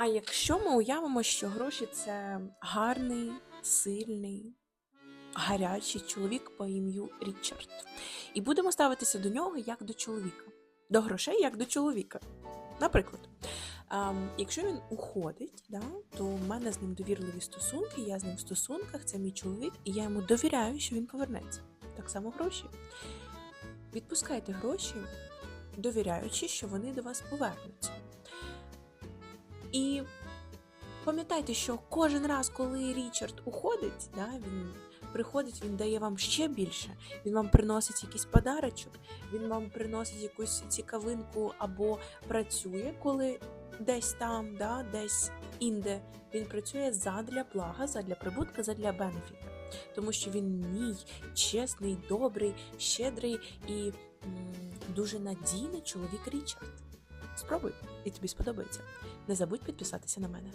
А якщо ми уявимо, що гроші це гарний, сильний, гарячий чоловік по ім'ю Річард, і будемо ставитися до нього як до чоловіка, до грошей як до чоловіка. Наприклад, ем, якщо він уходить, да, то в мене з ним довірливі стосунки, я з ним в стосунках, це мій чоловік, і я йому довіряю, що він повернеться. Так само гроші. Відпускайте гроші, довіряючи, що вони до вас повернуться. І пам'ятайте, що кожен раз, коли Річард уходить, да, він приходить, він дає вам ще більше. Він вам приносить якийсь подарочок, він вам приносить якусь цікавинку або працює, коли десь там, да, десь інде. Він працює задля блага, задля прибутка, задля бенефіта. Тому що він мій чесний, добрий, щедрий і м, дуже надійний чоловік Річард. Спробуй, і тобі сподобається. Не забудь підписатися на мене.